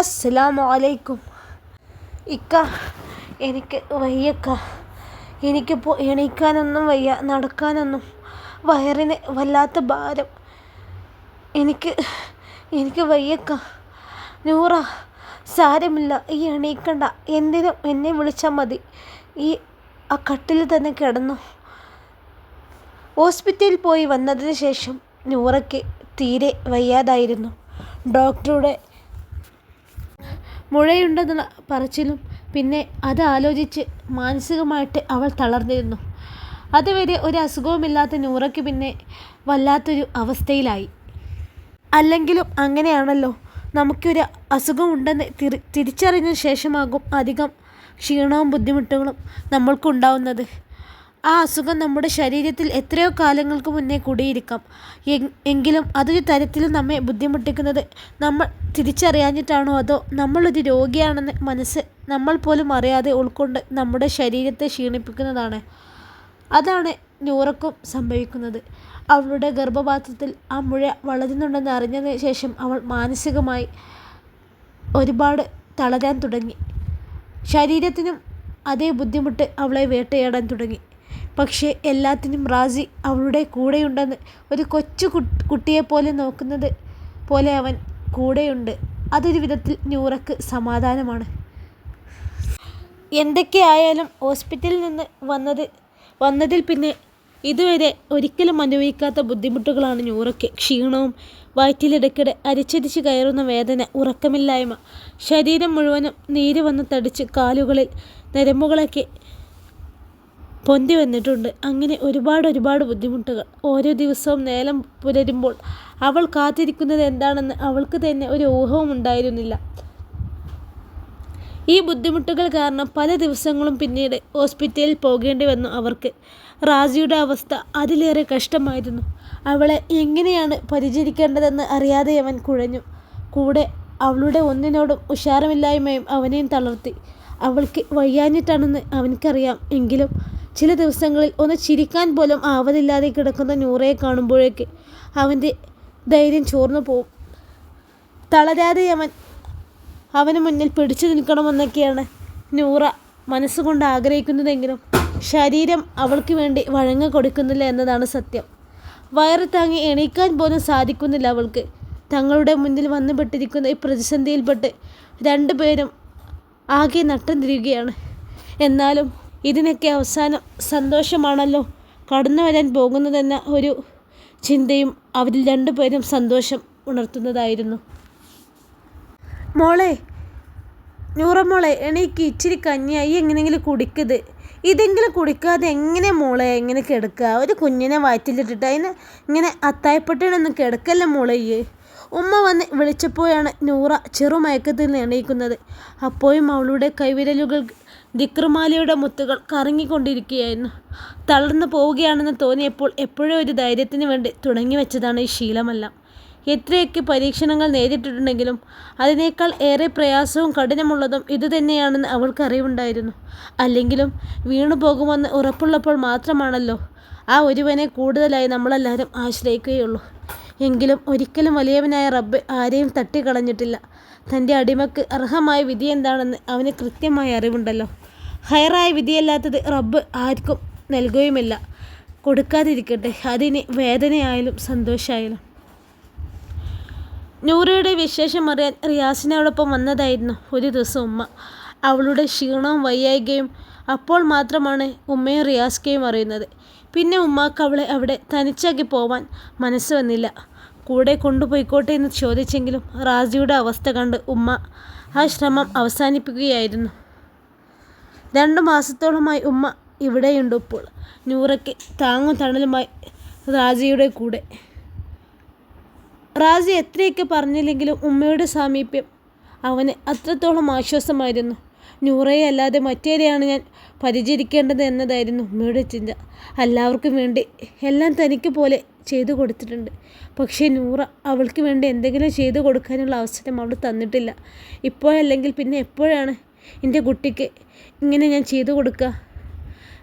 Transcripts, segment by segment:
അസ്സലാമു അലൈക്കും. ഇക്ക എനിക്ക് വയ്യക്ക എനിക്കിപ്പോൾ എണീക്കാനൊന്നും വയ്യ നടക്കാനൊന്നും. വയറിന് വല്ലാത്ത ഭാരം. എനിക്ക് എനിക്ക് വയ്യക്ക നൂറ സാരമില്ല. ഈ എണീക്കണ്ട. എന്തിനും എന്നെ വിളിച്ചാൽ മതി. ഈ ആ കട്ടിൽ തന്നെ കിടന്നു. ഹോസ്പിറ്റലിൽ പോയി വന്നതിന് ശേഷം നൂറയ്ക്ക് തീരെ വയ്യാതായിരുന്നു. ഡോക്ടറുടെ മുഴയുണ്ടെന്നുള്ള പറച്ചിലും. പിന്നെ അത് ആലോചിച്ച് മാനസികമായിട്ട് അവൾ തളർന്നിരുന്നു. അതുവരെ ഒരു അസുഖവുമില്ലാത്ത നൂറയ്ക്ക് പിന്നെ വല്ലാത്തൊരു അവസ്ഥയിലായി. അല്ലെങ്കിലും അങ്ങനെയാണല്ലോ. നമുക്കൊരു അസുഖമുണ്ടെന്ന് തിരി തിരിച്ചറിഞ്ഞ ശേഷമാകും അധികം ക്ഷീണവും ബുദ്ധിമുട്ടുകളും നമ്മൾക്കുണ്ടാവുന്നത്. ആ അസുഖം നമ്മുടെ ശരീരത്തിൽ എത്രയോ കാലങ്ങൾക്ക് മുന്നേ കൂടിയിരിക്കാം. എങ്കിലും അതൊരു തരത്തിലും നമ്മെ ബുദ്ധിമുട്ടിക്കുന്നത് നമ്മൾ തിരിച്ചറിയാഞ്ഞിട്ടാണോ അതോ നമ്മളൊരു രോഗിയാണെന്ന് മനസ്സ് നമ്മൾ പോലും അറിയാതെ ഉൾക്കൊണ്ട് നമ്മുടെ ശരീരത്തെ ക്ഷീണിപ്പിക്കുന്നതാണ്. അതാണ് നൂറക്കും സംഭവിക്കുന്നത്. അവളുടെ ഗർഭപാത്രത്തിൽ ആ മുഴ വളരുന്നുണ്ടെന്ന് അറിഞ്ഞതിന് ശേഷം അവൾ മാനസികമായി ഒരുപാട് തളരാൻ തുടങ്ങി. ശരീരത്തിനും അതേ ബുദ്ധിമുട്ട് അവളെ വേട്ടയാടാൻ തുടങ്ങി. പക്ഷേ എല്ലാത്തിനും റാസി അവളുടെ കൂടെയുണ്ടെന്ന് ഒരു കൊച്ചു കുട്ടിയെപ്പോലെ നോക്കുന്നത് പോലെ അവൻ കൂടെയുണ്ട്. അതൊരു വിധത്തിൽ ന്യൂറക്ക് സമാധാനമാണ്. എന്തൊക്കെയായാലും ഹോസ്പിറ്റലിൽ നിന്ന് വന്നത് വന്നതിൽ പിന്നെ ഇതുവരെ ഒരിക്കലും അനുഭവിക്കാത്ത ബുദ്ധിമുട്ടുകളാണ് നൂറയ്ക്ക്. ക്ഷീണവും വയറ്റിലിടയ്ക്കിടെ അരിച്ചരിച്ച് കയറുന്ന വേദന ഉറക്കമില്ലായ്മ ശരീരം മുഴുവനും നീര് വന്ന് തടിച്ച് കാലുകളിൽ നരമ്പുകളൊക്കെ പൊന്തി വന്നിട്ടുണ്ട്. അങ്ങനെ ഒരുപാട് ഒരുപാട് ബുദ്ധിമുട്ടുകൾ. ഓരോ ദിവസവും നേരം പുലരുമ്പോൾ അവൾ കാത്തിരിക്കുന്നത് എന്താണെന്ന് അവൾക്ക് തന്നെ ഒരു ഊഹവും ഉണ്ടായിരുന്നില്ല. ഈ ബുദ്ധിമുട്ടുകൾ കാരണം പല ദിവസങ്ങളും പിന്നീട് ഹോസ്പിറ്റലിൽ പോകേണ്ടി വന്നു അവർക്ക്. റാജിയുടെ അവസ്ഥ അതിലേറെ കഷ്ടമായിരുന്നു. അവളെ എങ്ങനെയാണ് പരിചരിക്കേണ്ടതെന്ന് അറിയാതെ അവൻ കുഴഞ്ഞു. കൂടെ അവളുടെ ഒന്നിനോടും ഉഷാരമില്ലായ്മയും അവനെയും തളർത്തി. അവൾക്ക് വയ്യാഞ്ഞിട്ടാണെന്ന് അവനക്കറിയാം എങ്കിലും ചില ദിവസങ്ങളിൽ ഒന്ന് ചിരിക്കാൻ പോലും ആവതില്ലാതെ കിടക്കുന്ന നൂറയെ കാണുമ്പോഴേക്ക് അവന്റെ ധൈര്യം ചോർന്നു പോവും. തളരാതെ അവൻ അവന് മുന്നിൽ പിടിച്ചു നിൽക്കണമെന്നൊക്കെയാണ് നൂറ മനസ്സുകൊണ്ട് ആഗ്രഹിക്കുന്നതെങ്കിലും ശരീരം അവൾക്ക് വേണ്ടി വഴങ്ങ കൊടുക്കുന്നില്ല എന്നതാണ് സത്യം. വയറ് താങ്ങി എണീക്കാൻ പോലും സാധിക്കുന്നില്ല അവൾക്ക്. തങ്ങളുടെ മുന്നിൽ വന്നുപെട്ടിരിക്കുന്ന ഈ പ്രതിസന്ധിയിൽപ്പെട്ട് രണ്ടുപേരും ആകെ നട്ടം തിരിയുകയാണ്. എന്നാലും ഇതിനൊക്കെ അവസാനം സന്തോഷമാണല്ലോ. കടന്നു വരാൻ പോകുന്നതെന്ന ഒരു ചിന്തയും അവരിൽ രണ്ടുപേരും സന്തോഷം ഉണർത്തുന്നതായിരുന്നു. മോളെ നൂറമോളെ എണീക്ക്. ഇച്ചിരി കഞ്ഞിയായി എങ്ങനെയെങ്കിലും കുടിക്കത് ഇതെങ്കിലും കുടിക്കാതെ എങ്ങനെ മോളെ? എങ്ങനെ കിടക്കുക. ഒരു കുഞ്ഞിനെ വയറ്റിലിട്ടിട്ട് അതിന് ഇങ്ങനെ അത്തായപ്പെട്ടിനൊന്നും കിടക്കല്ലേ മോളെ ഉമ്മ വന്ന് വിളിച്ചപ്പോഴാണ് നൂറ ചെറുമയക്കത്തിൽ നിന്ന് എണീക്കുന്നത്. അപ്പോഴും അവളുടെ കൈവിരലുകൾ ദിക്രമാലയുടെ മുത്തുകൾ കറങ്ങിക്കൊണ്ടിരിക്കുകയായിരുന്നു. തളർന്നു പോവുകയാണെന്ന് തോന്നിയപ്പോൾ എപ്പോഴും ഒരു ധൈര്യത്തിന് വേണ്ടി തുടങ്ങി വെച്ചതാണ് ഈ ശീലമെല്ലാം. എത്രയൊക്കെ പരീക്ഷണങ്ങൾ നേരിട്ടിട്ടുണ്ടെങ്കിലും അതിനേക്കാൾ ഏറെ പ്രയാസവും കഠിനമുള്ളതും ഇതുതന്നെയാണെന്ന് അവൾക്ക് അറിവുണ്ടായിരുന്നു. അല്ലെങ്കിലും വീണു പോകുമെന്ന് ഉറപ്പുള്ളപ്പോൾ മാത്രമാണല്ലോ ആ ഒരുവനെ കൂടുതലായി നമ്മളെല്ലാവരും ആശ്രയിക്കുകയുള്ളൂ. എങ്കിലും ഒരിക്കലും വലിയവനായ റബ്ബ് ആരെയും തട്ടിക്കളഞ്ഞിട്ടില്ല. തന്റെ അടിമക്ക് അർഹമായ വിധി എന്താണെന്ന് അവന് കൃത്യമായ അറിവുണ്ടല്ലോ. ഹയറായ വിധിയല്ലാത്തത് റബ്ബ് ആർക്കും നൽകുകയുമില്ല. കൊടുക്കാതിരിക്കട്ടെ അതിന് വേദനയായാലും സന്തോഷമായാലും നൂറയുടെ വിശേഷം അറിയാൻ റിയാസിനോടൊപ്പം വന്നതായിരുന്നു ഒരു ദിവസം ഉമ്മ. അവളുടെ ക്ഷീണവും വയ്യായികയും അപ്പോൾ മാത്രമാണ് ഉമ്മയും റിയാസ്കയും അറിയുന്നത്. പിന്നെ ഉമ്മാക്ക് അവളെ അവിടെ തനിച്ചാക്കി പോവാൻ മനസ്സ് വന്നില്ല. കൂടെ കൊണ്ടുപോയിക്കോട്ടെ എന്ന് ചോദിച്ചെങ്കിലും റാസിയുടെ അവസ്ഥ കണ്ട് ഉമ്മ ആ ശ്രമം അവസാനിപ്പിക്കുകയായിരുന്നു. രണ്ടു മാസത്തോളമായി ഉമ്മ ഇവിടെയുണ്ട് ഇപ്പോൾ. നൂറയ്ക്ക് താങ്ങും തണലുമായി റാസിയുടെ കൂടെ. റാസി എത്രയൊക്കെ പറഞ്ഞില്ലെങ്കിലും ഉമ്മയുടെ സാമീപ്യം അവന് അത്രത്തോളം ആശ്വാസമായിരുന്നു. നൂറയെ അല്ലാതെ മറ്റേരെയാണ് ഞാൻ പരിചരിക്കേണ്ടത് എന്നതായിരുന്നു ഉമ്മയുടെ ചിന്ത. എല്ലാവർക്കും വേണ്ടി എല്ലാം തനിക്ക് പോലെ ചെയ്തു കൊടുത്തിട്ടുണ്ട്. പക്ഷേ നൂറ അവൾക്ക് വേണ്ടി എന്തെങ്കിലും ചെയ്തു കൊടുക്കാനുള്ള അവസരം അവൾ തന്നിട്ടില്ല. ഇപ്പോഴല്ലെങ്കിൽ പിന്നെ എപ്പോഴാണ് എന്റെ കുട്ടിക്ക് ഇങ്ങനെ ഞാൻ ചെയ്തു കൊടുക്കുക?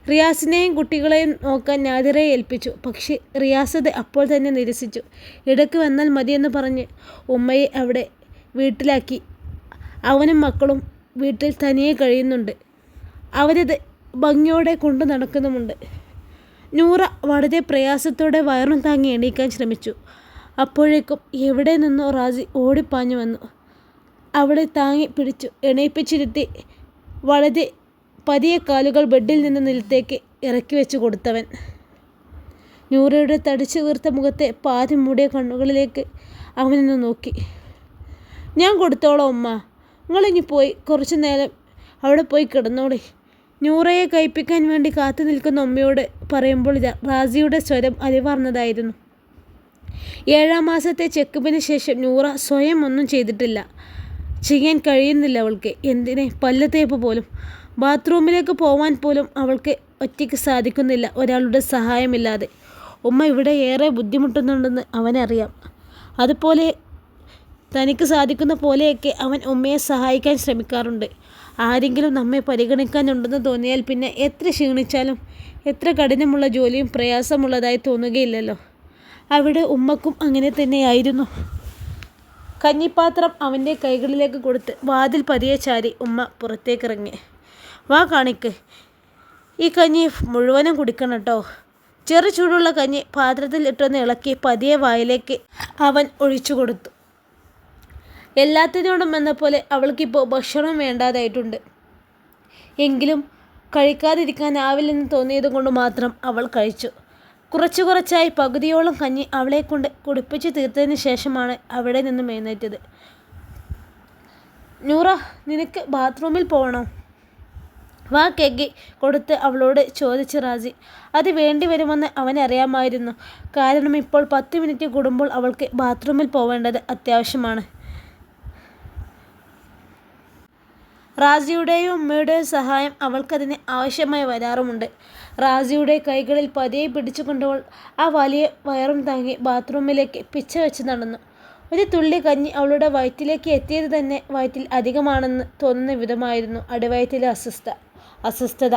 റിയാസിനെയും കുട്ടികളെയും നോക്കാൻ നാദിറയെ ഏൽപ്പിച്ചു. പക്ഷേ റിയാസത് അപ്പോൾ തന്നെ നിരസിച്ചു. ഇടയ്ക്ക് വന്നാൽ മതിയെന്ന് പറഞ്ഞ് ഉമ്മയെ അവിടെ വീട്ടിലാക്കി. അവനും മക്കളും വീട്ടിൽ തനിയെ കഴിയുന്നുണ്ട്. അവരത് ഭംഗിയോടെ കൊണ്ടു നടക്കുന്നുമുണ്ട്. നൂറ വളരെ പ്രയാസത്തോടെ വയറും താങ്ങി എണീക്കാൻ ശ്രമിച്ചു. അപ്പോഴേക്കും എവിടെ നിന്നോ റാസി ഓടിപ്പാഞ്ഞു വന്നു. അവളെ താങ്ങി പിടിച്ചു എണീപ്പിച്ചിരുത്തി വളരെ പതിയെ കാലുകൾ ബെഡിൽ നിന്ന് നിലത്തേക്ക് ഇറക്കി വെച്ചു കൊടുത്തവൻ. നൂറയുടെ തടിച്ചു വീർത്ത മുഖത്തെ പാതി മൂടിയ കണ്ണുകളിലേക്ക് അവനൊന്ന് നോക്കി. ഞാൻ കൊടുത്തോളാം ഉമ്മ. നിങ്ങളിനി പോയി കുറച്ചു നേരം അവിടെ പോയി കിടന്നോളി. നൂറയെ കഴിപ്പിക്കാൻ വേണ്ടി കാത്തു നിൽക്കുന്ന ഉമ്മയോട് പറയുമ്പോൾ റാസിയുടെ സ്വരം അലിവാർന്നതായിരുന്നു ഏഴാം മാസത്തെ ചെക്കപ്പിന് ശേഷം നൂറ സ്വയം ഒന്നും ചെയ്തിട്ടില്ല. ചെയ്യാൻ കഴിയുന്നില്ല അവൾക്ക്. എന്തിനെ? പല്ല് തേപ്പ് പോലും. ബാത്റൂമിലേക്ക് പോവാൻ പോലും അവൾക്ക് ഒറ്റയ്ക്ക് സാധിക്കുന്നില്ല. ഒരാളുടെ സഹായമില്ലാതെ. ഉമ്മ ഇവിടെ ഏറെ ബുദ്ധിമുട്ടുന്നുണ്ടെന്ന് അവനറിയാം. അതുപോലെ തനിക്ക് സാധിക്കുന്ന പോലെയൊക്കെ അവൻ ഉമ്മയെ സഹായിക്കാൻ ശ്രമിക്കാറുണ്ട്. ആരെങ്കിലും നമ്മെ പരിഗണിക്കാനുണ്ടെന്ന് തോന്നിയാൽ പിന്നെ എത്ര ക്ഷീണിച്ചാലും എത്ര കഠിനമുള്ള ജോലിയും പ്രയാസമുള്ളതായി തോന്നുകയില്ലല്ലോ. അവിടെ ഉമ്മക്കും അങ്ങനെ തന്നെയായിരുന്നു. കഞ്ഞിപ്പാത്രം അവന്റെ കൈകളിലേക്ക് കൊടുത്ത് വാതിൽ പതിയെ ചാരി ഉമ്മ പുറത്തേക്കിറങ്ങി. വാ കാണിക്ക്. ഈ കഞ്ഞി മുഴുവനും കുടിക്കണം കേട്ടോ ചെറു ചൂടുള്ള കഞ്ഞി പാത്രത്തിൽ ഇട്ടൊന്ന് ഇളക്കി പതിയെ വായിലേക്ക് അവൻ ഒഴിച്ചു കൊടുത്തു. എല്ലാത്തിനോടും എന്ന പോലെ അവൾക്കിപ്പോൾ ഭക്ഷണം വേണ്ടാതായിട്ടുണ്ട്. എങ്കിലും കഴിക്കാതിരിക്കാനാവില്ലെന്ന് തോന്നിയത് കൊണ്ട് മാത്രം അവൾ കഴിച്ചു. കുറച്ചു കുറച്ചായി പകുതിയോളം കഞ്ഞി അവളെ കൊണ്ട് കുടിപ്പിച്ച് തീർത്തതിന് ശേഷമാണ് അവിടെ നിന്നും എഴുന്നേറ്റത്. നൂറ നിനക്ക് ബാത്റൂമിൽ പോകണോ? വാ കെഗി കൊടുത്ത് അവളോട് ചോദിച്ച് റാസി. അത് വേണ്ടി വരുമെന്ന് അവനറിയാമായിരുന്നു. കാരണം ഇപ്പോൾ പത്ത് മിനിറ്റ് കൂടുമ്പോൾ അവൾക്ക് ബാത്റൂമിൽ പോവേണ്ടത് അത്യാവശ്യമാണ്. റാസിയുടെയും ഉമ്മയുടെയും സഹായം അവൾക്കതിന് ആവശ്യമായി വരാറുമുണ്ട്. റാസിയുടെ കൈകളിൽ പതിയെ പിടിച്ചുകൊണ്ടവൾ ആ വലിയ വയറും താങ്ങി ബാത്റൂമിലേക്ക് പിച്ച വെച്ച് നടന്നു. ഒരു തുള്ളി കഞ്ഞി അവളുടെ വയറ്റിലേക്ക് എത്തിയത് തന്നെ വയറ്റിൽ അധികമാണെന്ന് തോന്നുന്ന വിധമായിരുന്നു അടിവയറ്റിലെ അസ്വസ്ഥ അസ്വസ്ഥത.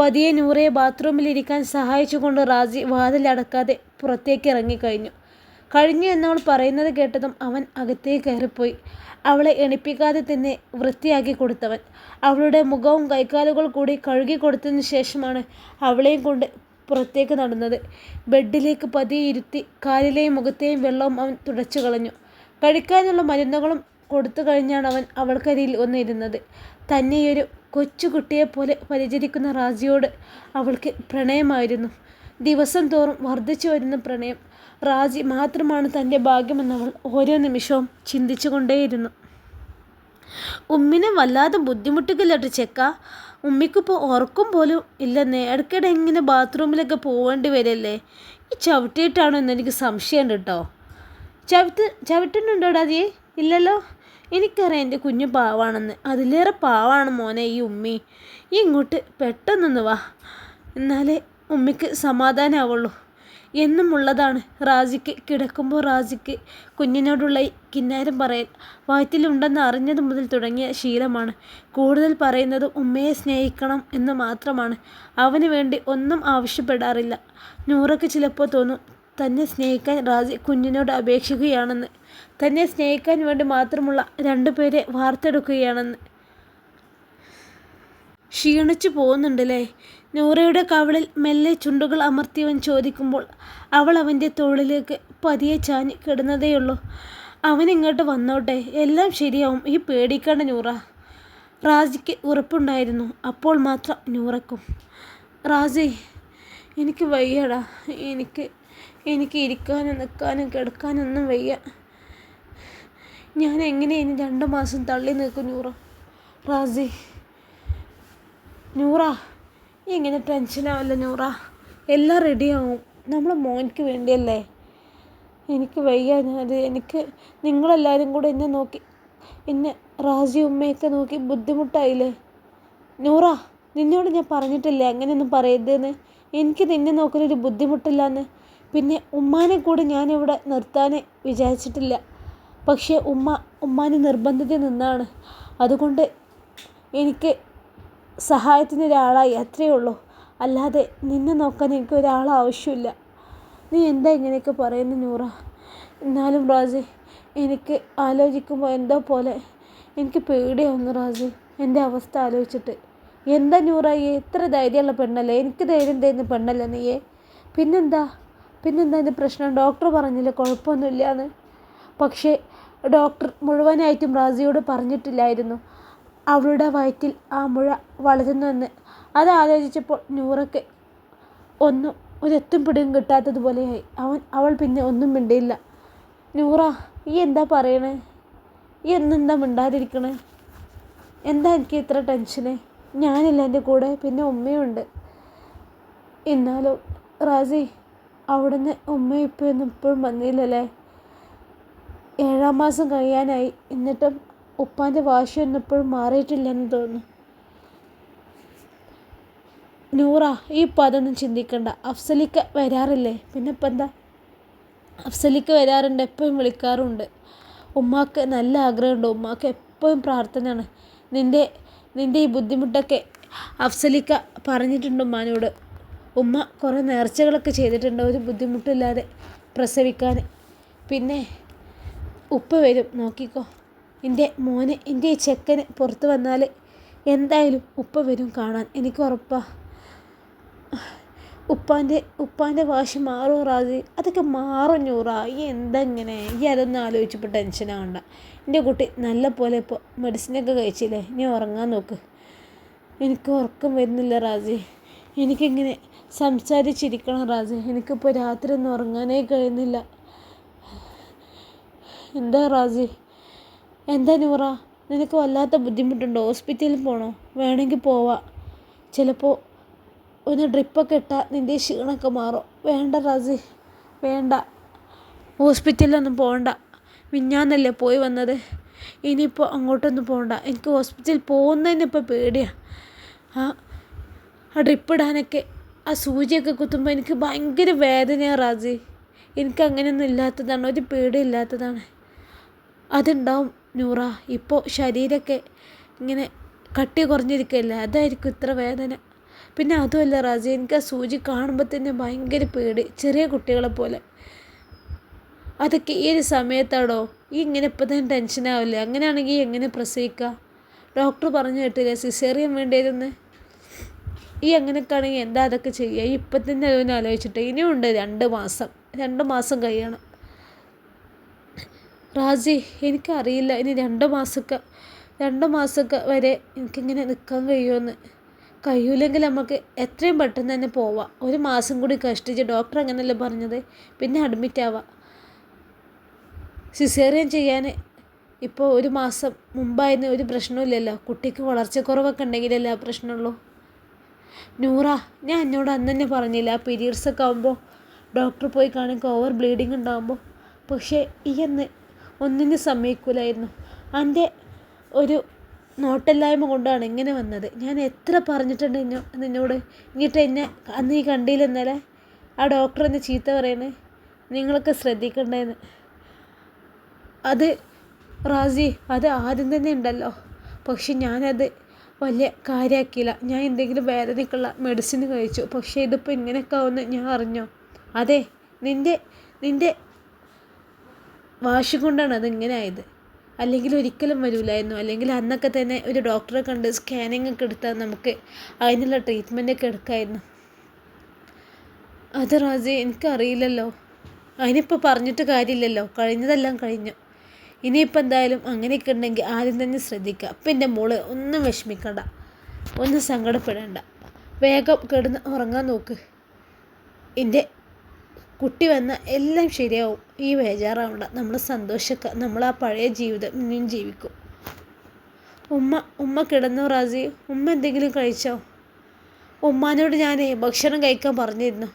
പതിയെ നൂറയെ ബാത്റൂമിലിരിക്കാൻ സഹായിച്ചുകൊണ്ട് റാസി വാതിലടക്കാതെ പുറത്തേക്ക് ഇറങ്ങിക്കഴിഞ്ഞു. കഴിഞ്ഞു എന്നവൾ പറയുന്നത് കേട്ടതും അവൻ അകത്തേക്ക് കയറിപ്പോയി. അവളെ എണിപ്പിക്കാതെ തന്നെ വൃത്തിയാക്കി കൊടുത്തവൻ. അവളുടെ മുഖവും കൈക്കാലുകൾ കൂടി കഴുകി കൊടുത്തതിന് ശേഷമാണ് അവളെയും കൊണ്ട് പുറത്തേക്ക് നടന്നത്. ബെഡിലേക്ക് പതിയെ ഇരുത്തി കാലിലെയും മുഖത്തെയും വെള്ളവും അവൻ തുടച്ചു കളഞ്ഞു. കഴിക്കാനുള്ള മരുന്നുകളും കൊടുത്തു കഴിഞ്ഞാണ് അവൻ അവൾക്കരിയിൽ ഒന്നിരുന്നത് തന്നെയൊരു കൊച്ചുകുട്ടിയെപ്പോലെ പരിചരിക്കുന്ന റാജിയോട് അവൾക്ക് പ്രണയമായിരുന്നു. ദിവസം തോറും വർദ്ധിച്ചു വരുന്ന പ്രണയം റാജി മാത്രമാണ് തന്റെ ഭാഗ്യമെന്നവൾ ഓരോ നിമിഷവും ചിന്തിച്ചു കൊണ്ടേയിരുന്നു ഉമ്മിനെ വല്ലാതെ ബുദ്ധിമുട്ടിക്കില്ലട്ടോ ചെക്ക? ഉമ്മിക്കിപ്പോൾ ഉറക്കം പോലും ഇല്ലെന്നേ. ഇടയ്ക്കിടെ ഇങ്ങനെ ബാത്റൂമിലൊക്കെ പോവേണ്ടി വരല്ലേ? ഈ ചവിട്ടിയിട്ടാണോ എന്ന് എനിക്ക് സംശയമുണ്ട് കേട്ടോ. ചവിട്ട് ചവിട്ടുന്നുണ്ടോടാ അതിയെ ഇല്ലല്ലോ. എനിക്കറിയാം എന്റെ കുഞ്ഞു പാവാണെന്ന്. അതിലേറെ പാവാണ് മോനെ ഈ ഉമ്മി. ഈ ഇങ്ങോട്ട് പെട്ടെന്നൊന്ന് വാ. എന്നാലേ ഉമ്മിക്ക് സമാധാനമാവുള്ളൂ എന്നും ഉള്ളതാണ്. റാജിക്ക് കിടക്കുമ്പോൾ റാജിക്ക് കുഞ്ഞിനോടുള്ള കിന്നാരം പറയൽ വയറ്റിലുണ്ടെന്ന് അറിഞ്ഞത് മുതൽ തുടങ്ങിയ ശീലമാണ്. കൂടുതൽ പറയുന്നത് ഉമ്മയെ സ്നേഹിക്കണം എന്ന് മാത്രമാണ്. അവന് വേണ്ടി ഒന്നും ആവശ്യപ്പെടാറില്ല. നൂറയ്ക്ക് ചിലപ്പോൾ തോന്നും തന്നെ സ്നേഹിക്കാൻ റാജി കുഞ്ഞിനോട് അപേക്ഷിക്കുകയാണെന്ന്. തന്നെ സ്നേഹിക്കാൻ വേണ്ടി മാത്രമുള്ള രണ്ടുപേരെ വാർത്തെടുക്കുകയാണെന്ന്. ക്ഷീണിച്ചു പോകുന്നുണ്ടല്ലേ? നൂറയുടെ കവളിൽ മെല്ലെ ചുണ്ടുകൾ അമർത്തിയവൻ ചോദിക്കുമ്പോൾ അവൾ അവന്റെ തോളിലേക്ക് പതിയെ ചാഞ്ഞ് കിടന്നതേയുള്ളൂ. അവൻ ഇങ്ങോട്ട് വന്നോട്ടെ എല്ലാം ശരിയാവും. ഈ പേടിക്കേണ്ട നൂറ. റാജിക്ക് ഉറപ്പുണ്ടായിരുന്നു. അപ്പോൾ മാത്രം നൂറക്കും. റാജി എനിക്ക് വയ്യടാ. എനിക്ക് എനിക്ക് ഇരിക്കാനും നിൽക്കാനും കിടക്കാനൊന്നും വയ്യ. ഞാൻ എങ്ങനെ ഇനി രണ്ട് മാസം തള്ളി നിൽക്കും നൂറ. റാസി നൂറ ഇങ്ങനെ ടെൻഷനാവല്ല നൂറ. എല്ലാം റെഡിയാവും നമ്മൾ മോനിക്ക് വേണ്ടിയല്ലേ? എനിക്ക് വയ്യ അത് എനിക്ക് നിങ്ങളെല്ലാവരും കൂടെ എന്നെ നോക്കി എന്നെ റാസി ഉമ്മയൊക്കെ നോക്കി ബുദ്ധിമുട്ടായില്ലേ? നൂറ നിന്നോട് ഞാൻ പറഞ്ഞിട്ടില്ലേ അങ്ങനെയൊന്നും പറയരുതെന്ന്? എനിക്ക് നിന്നെ നോക്കുന്നൊരു ബുദ്ധിമുട്ടില്ലാന്ന്. പിന്നെ ഉമ്മാനെ കൂടെ ഞാനിവിടെ നിർത്താൻ വിചാരിച്ചിട്ടില്ല. പക്ഷേ ഉമ്മ ഉമ്മാനെ നിർബന്ധത്തിൽ നിന്നാണ്. അതുകൊണ്ട് എനിക്ക് സഹായത്തിന് ഒരാളായി അത്രയേ ഉള്ളൂ. അല്ലാതെ നിന്നെ നോക്കാൻ എനിക്ക് ഒരാളെ ആവശ്യമില്ല. നീ എന്താ ഇങ്ങനെയൊക്കെ പറയുന്നു നൂറ? എന്നാലും റാസി എനിക്ക് ആലോചിക്കുമ്പോൾ എന്തോ പോലെ എനിക്ക് പേടിയാവുന്നു റാസി എന്റെ അവസ്ഥ ആലോചിച്ചിട്ട്. എന്താ നൂറായി എത്ര ധൈര്യമുള്ള പെണ്ണല്ലേ? എനിക്ക് ധൈര്യം തരുന്ന പെണ്ണല്ലേ നീയെ? പിന്നെന്താ? പിന്നെന്താ എന്റെ പ്രശ്നം? ഡോക്ടർ പറഞ്ഞില്ല കുഴപ്പമൊന്നുമില്ലാന്ന്? പക്ഷേ ഡോക്ടർ മുഴുവനായിട്ടും റാസിയോട് പറഞ്ഞിട്ടില്ലായിരുന്നു. അവളുടെ വയറ്റിൽ ആ മുഴ വളരുന്നുവെന്ന് അത് ആലോചിച്ചപ്പോൾ നൂറയ്ക്ക് ഒന്നും ഒരെത്തും പിടിയും കിട്ടാത്തതുപോലെയായി. അവൻ അവൾ പിന്നെ ഒന്നും മിണ്ടിയില്ല. നൂറ ഈ എന്താ പറയണേ? ഈ എന്നെന്താ മിണ്ടാതിരിക്കണേ? എന്താ എനിക്ക് ഇത്ര ടെൻഷന്? ഞാനില്ല എന്റെ കൂടെ പിന്നെ ഉമ്മയുണ്ട് എന്നാലും റാസി അവിടുന്ന് ഉമ്മ ഇപ്പോഴൊന്നും ഇപ്പോഴും വന്നില്ലല്ലേ? ഏഴാം മാസം കഴിയാനായി. എന്നിട്ടും ഉപ്പാന്റെ വാശിയൊന്നും ഇപ്പോഴും മാറിയിട്ടില്ലെന്ന് തോന്നുന്നു. നൂറ ഈ പതൊന്നും ചിന്തിക്കണ്ട. അഫ്സലിക്ക് വരാറില്ലേ? പിന്നെ ഇപ്പം എന്താ? അഫ്സലിക്ക് വരാറുണ്ട് എപ്പോഴും വിളിക്കാറുണ്ട്. ഉമ്മാക്ക് നല്ല ആഗ്രഹമുണ്ട്. ഉമ്മാക്ക് എപ്പോഴും പ്രാർത്ഥനയാണ്. നിന്റെ നിന്റെ ഈ ബുദ്ധിമുട്ടൊക്കെ അഫ്സലിക്ക പറഞ്ഞിട്ടുണ്ട് ഉമ്മാനോട്. ഉമ്മ കുറേ നേർച്ചകളൊക്കെ ചെയ്തിട്ടുണ്ട് ഒരു ബുദ്ധിമുട്ടില്ലാതെ പ്രസവിക്കാൻ. പിന്നെ ഉപ്പ വരും നോക്കിക്കോ. എന്റെ മോനെ എന്റെ ഈ ചെക്കന് പുറത്ത് വന്നാൽ എന്തായാലും ഉപ്പ വരും കാണാൻ. എനിക്ക് ഉറപ്പാണ് ഉപ്പാന്റെ ഉപ്പാന്റെ വാശി മാറൂറാതെ. റാസി അതൊക്കെ മാറും നൂറാ ഈ എന്താ ഇങ്ങനെ ഈ അതൊന്നും ആലോചിച്ചപ്പോൾ ടെൻഷനാവണ്ട എന്റെ കുട്ടി നല്ല പോലെ ഇപ്പോൾ മെഡിസിനൊക്കെ കഴിച്ചില്ലേ? നീ ഉറങ്ങാൻ നോക്ക്. എനിക്ക് ഉറക്കം വരുന്നില്ല റാസി. എനിക്കിങ്ങനെ സംസാരിച്ചിരിക്കണം റാസി. എനിക്കിപ്പോൾ രാത്രി ഒന്നും ഉറങ്ങാനേ കഴിയുന്നില്ല. എന്താ റാസി? എന്താ നൂറ? നിനക്ക് വല്ലാത്ത ബുദ്ധിമുട്ടുണ്ടോ? ഹോസ്പിറ്റലിൽ പോകണോ വേണമെങ്കിൽ പോവാം. ചിലപ്പോൾ ഒന്ന് ഡ്രിപ്പൊക്കെ ഇട്ടാൽ നിന്റെ ക്ഷീണമൊക്കെ മാറും. വേണ്ട റാസി വേണ്ട. ഹോസ്പിറ്റലിലൊന്നും പോകണ്ട മിഞ്ഞാന്നല്ലേ പോയി വന്നത്? ഇനിയിപ്പോൾ അങ്ങോട്ടൊന്നും പോകണ്ട എനിക്ക് ഹോസ്പിറ്റലിൽ പോകുന്നതിന് ഇപ്പോൾ പേടിയാണ് ആ ആ ഡ്രിപ്പ് ഇടാനൊക്കെ ആ സൂചിയൊക്കെ കുത്തുമ്പോൾ എനിക്ക് ഭയങ്കര വേദനയാണ് റാസി. എനിക്ക് അങ്ങനെയൊന്നും ഇല്ലാത്തതാണ്. ഒരു പേടിയില്ലാത്തതാണ്. അതുണ്ടാവും നൂറ. ഇപ്പോൾ ശരീരമൊക്കെ ഇങ്ങനെ കട്ടി കുറഞ്ഞിരിക്കുകയല്ലേ അതായിരിക്കും ഇത്ര വേദന. പിന്നെ അതുമല്ല റാസി എനിക്ക് ആ സൂചി കാണുമ്പോൾ തന്നെ ഭയങ്കര പേടി. ചെറിയ കുട്ടികളെ പോലെ. അതൊക്കെ ഈ ഒരു സമയത്താണോ ഈ ഇങ്ങനെ ഇപ്പം തന്നെ ടെൻഷനാവില്ലേ അങ്ങനെയാണെങ്കിൽ എങ്ങനെ പ്രസവിക്കുക ഡോക്ടർ പറഞ്ഞു കേട്ടില്ലേ സിസേറിയൻ വേണ്ടിയിരുന്ന് ഈ അങ്ങനെയൊക്കെ ആണെങ്കിൽ എന്താ അതൊക്കെ ചെയ്യുക? ഇപ്പം തന്നെ അതൊന്നും ആലോചിച്ചിട്ട്. ഇനിയും ഉണ്ട് രണ്ട് മാസം. രണ്ട് മാസം കഴിയണം. റാജി എനിക്കറിയില്ല. ഇനി രണ്ട് മാസമൊക്കെ രണ്ട് മാസമൊക്കെ വരെ എനിക്കിങ്ങനെ നിൽക്കാൻ കഴിയുമെന്ന്. കഴിയൂലെങ്കിൽ നമുക്ക് എത്രയും പെട്ടെന്ന് തന്നെ പോവാം. ഒരു മാസം കൂടി കഷ്ടിച്ച് ഡോക്ടർ അങ്ങനെയല്ലേ പറഞ്ഞത്. പിന്നെ അഡ്മിറ്റ് ആവാം. സിസേറിയൻ ചെയ്യാൻ ഇപ്പോൾ ഒരു മാസം മുമ്പായിരുന്നു ഒരു പ്രശ്നമില്ലല്ലോ കുട്ടിക്ക് വളർച്ചക്കുറവൊക്കെ ഉണ്ടെങ്കിലല്ലേ ആ പ്രശ്നമുള്ളൂ. നൂറ ഞാൻ എന്നോട് അന്ന് തന്നെ പറഞ്ഞില്ല ആ പീരീഡ്സ് ഒക്കെ ആകുമ്പോൾ ഡോക്ടർ പോയി കാണിക്കുക ഓവർ ബ്ലീഡിങ് ഉണ്ടാകുമ്പോൾ പക്ഷേ ഈ എന്ന് ഒന്നിനും സമ്മതിക്കൂലായിരുന്നു. എന്റെ ഒരു നോട്ടില്ലായ്മ കൊണ്ടാണ് ഇങ്ങനെ വന്നത്. ഞാൻ എത്ര പറഞ്ഞിട്ടുണ്ട് നിന്നോട്? എന്നിട്ട് എന്നെ അന്ന് ഈ കണ്ടില്ല ഇന്നലെ? ആ ഡോക്ടർ എന്നെ ചീത്ത പറയണേ. നിങ്ങളൊക്കെ ശ്രദ്ധിക്കണ്ടേന്ന്. അത് റാസി അത് ആദ്യം തന്നെ ഉണ്ടല്ലോ. പക്ഷെ ഞാനത് വലിയ കാര്യമാക്കിയില്ല ഞാൻ എന്തെങ്കിലും വേദനയ്ക്കുള്ള മെഡിസിൻ കഴിച്ചു. പക്ഷേ ഇതിപ്പോൾ ഇങ്ങനെയൊക്കെ ആവുമെന്ന് ഞാൻ അറിഞ്ഞോ? അതെ നിന്റെ നിന്റെ വാശി കൊണ്ടാണ് അത് ഇങ്ങനെ ആയത് അല്ലെങ്കിൽ ഒരിക്കലും വരില്ലായിരുന്നു അല്ലെങ്കിൽ അന്നൊക്കെ തന്നെ ഒരു ഡോക്ടറെ കണ്ട് സ്കാനിങ് ഒക്കെ എടുത്താൽ നമുക്ക് അതിനുള്ള ട്രീറ്റ്മെന്റ് ഒക്കെ എടുക്കാമായിരുന്നു അത് റാജി എനിക്കറിയില്ലല്ലോ. അതിനിപ്പോൾ പറഞ്ഞിട്ട് കാര്യമില്ലല്ലോ. കഴിഞ്ഞതെല്ലാം കഴിഞ്ഞു. ഇനിയിപ്പോൾ എന്തായാലും അങ്ങനെയൊക്കെ ഉണ്ടെങ്കിൽ ആദ്യം തന്നെ ശ്രദ്ധിക്കുക. അപ്പം എന്റെ മോൾ ഒന്നും വിഷമിക്കണ്ട. ഒന്നും സങ്കടപ്പെടേണ്ട. വേഗം കിടന്ന് ഉറങ്ങാൻ നോക്ക്. എന്റെ കുട്ടി വന്ന എല്ലാം ശരിയാവും. ഈ ബേജാറാവണ്ട. നമ്മൾ സന്തോഷമൊക്കെ നമ്മൾ ആ പഴയ ജീവിതം ഇനിയും ജീവിക്കും. ഉമ്മ ഉമ്മ കിടന്നു റാസി? ഉമ്മ എന്തെങ്കിലും കഴിച്ചോ? ഉമ്മാനോട് ഞാൻ ഭക്ഷണം കഴിക്കാൻ പറഞ്ഞിരുന്നു.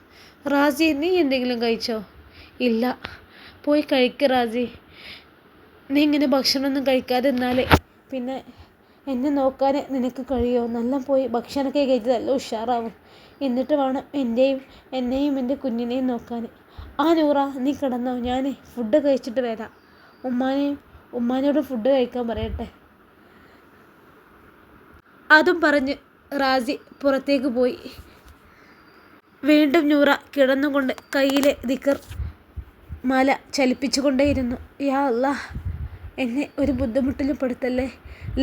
റാസി നീ എന്തെങ്കിലും കഴിച്ചോ? ഇല്ല. പോയി കഴിക്ക റാസി. നീ ഇങ്ങനെ ഭക്ഷണമൊന്നും കഴിക്കാതെ എന്നാൽ പിന്നെ എന്നെ നോക്കാൻ നിനക്ക് കഴിയുമോ നല്ല പോയി ഭക്ഷണമൊക്കെ കഴിച്ച് നല്ല ഉഷാറാവും. എന്നിട്ട് വേണം എന്റെയും എന്നെയും എന്റെ കുഞ്ഞിനെയും നോക്കാൻ ആ നൂറ നീ കിടന്നോ ഞാൻ ഫുഡ് കഴിച്ചിട്ട് വരാം. ഉമ്മാനെയും ഉമ്മാനോട് ഫുഡ് കഴിക്കാൻ പറയട്ടെ. അതും പറഞ്ഞ് റാസി പുറത്തേക്ക് പോയി. വീണ്ടും നൂറ കിടന്നുകൊണ്ട് കയ്യിലെ ദിക്കർ മല ചലിപ്പിച്ചുകൊണ്ടേയിരുന്നു. യാ അല്ലാ എന്നെ ഒരു ബുദ്ധിമുട്ടിൽ പെടുത്തല്ലേ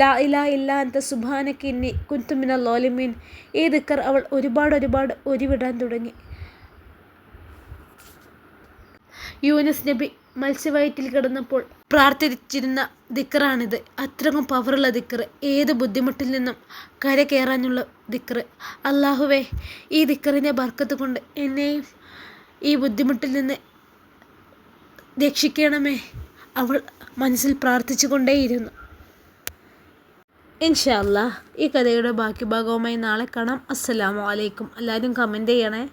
ലാ ഇലാ ഇല്ല അന്ത സുബാനക്ക് ഇന്നി കുന്തുമിന ലോലിമീൻ. ഈ ദിക്കർ അവൾ ഒരുപാട് ഒരുപാട് ഉരുവിടാൻ തുടങ്ങി. യൂനസ് നബി മത്സ്യവയറ്റിൽ കിടന്നപ്പോൾ പ്രാർത്ഥിച്ചിരുന്ന ദിക്കറാണിത്. അത്രയും പവറുള്ള ദിക്കർ ഏത് ബുദ്ധിമുട്ടിൽ നിന്നും കര കയറാനുള്ള ദിക്കർ അള്ളാഹുവേ ഈ ദിക്കറിനെ ബർക്കത്ത് കൊണ്ട് എന്നെയും ഈ ബുദ്ധിമുട്ടിൽ നിന്ന് രക്ഷിക്കണമേ. അവൾ മനസ്സിൽ പ്രാർത്ഥിച്ചു കൊണ്ടേയിരുന്നു ഇൻഷാ അല്ലാ ഈ കഥയുടെ ബാക്കി ഭാഗവുമായി നാളെ കാണാം. അസ്സലാമു അലൈക്കും. എല്ലാവരും കമന്റ് ചെയ്യണേ.